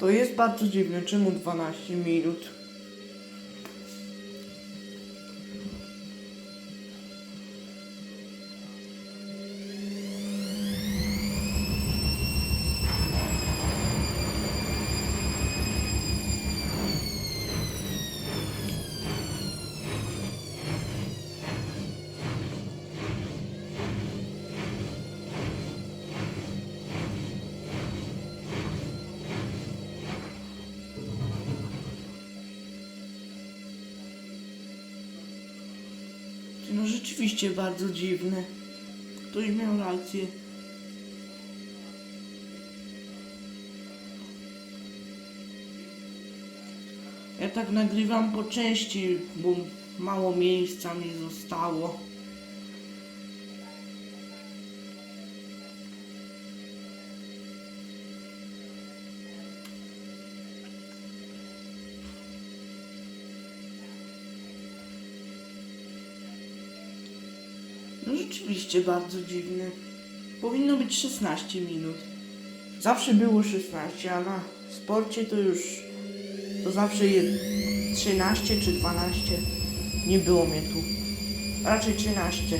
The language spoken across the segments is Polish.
To jest bardzo dziwne, czemu 12 minut? No rzeczywiście bardzo dziwne. Ktoś miał rację. Ja tak nagrywam po części, bo mało miejsca mi zostało. No rzeczywiście bardzo dziwne. Powinno być 16 minut. Zawsze było 16, a na sporcie to już to zawsze jest 13 czy 12. Nie było mnie tu. Raczej 13.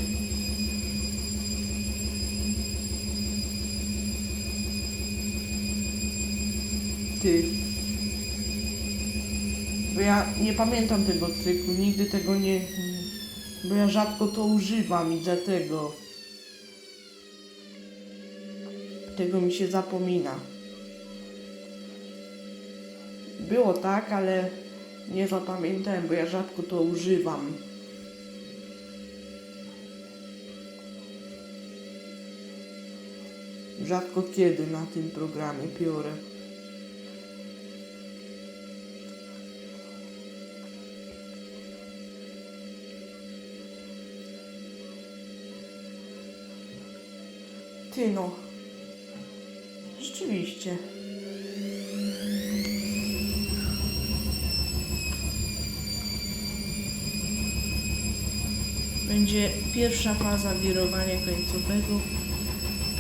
Ty. Bo ja nie pamiętam tego cyklu, nigdy tego nie. Bo ja rzadko to używam i dlatego. Tego mi się zapomina. Było tak, ale nie zapamiętałem, bo ja rzadko to używam. Rzadko kiedy na tym programie piorę. Ty. Rzeczywiście. Będzie pierwsza faza wirowania końcowego.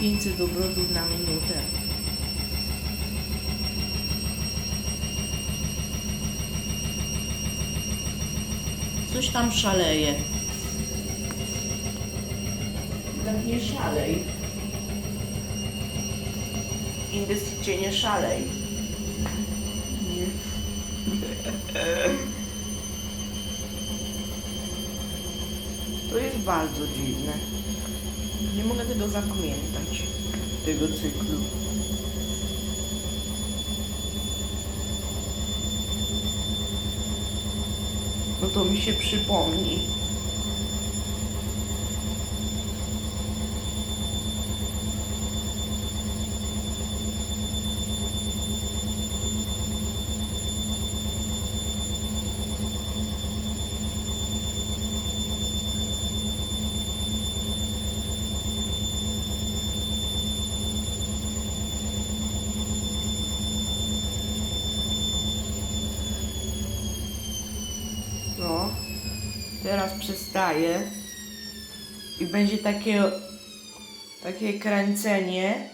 500 obrotów na minutę. Coś tam szaleje. Tak nie szalej. Inwestycje nie szalej. To jest bardzo dziwne. Nie mogę tego zapamiętać, tego cyklu. No to mi się przypomni. No, teraz przestaje i będzie takie, takie kręcenie,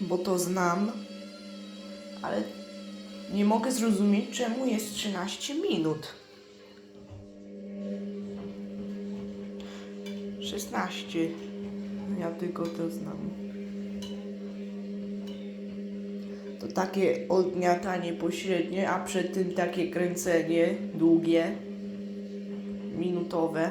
bo to znam, ale nie mogę zrozumieć, czemu jest 13 minut. 16. Ja tylko to znam. To takie odgniatanie pośrednie, a przed tym takie kręcenie długie, minutowe.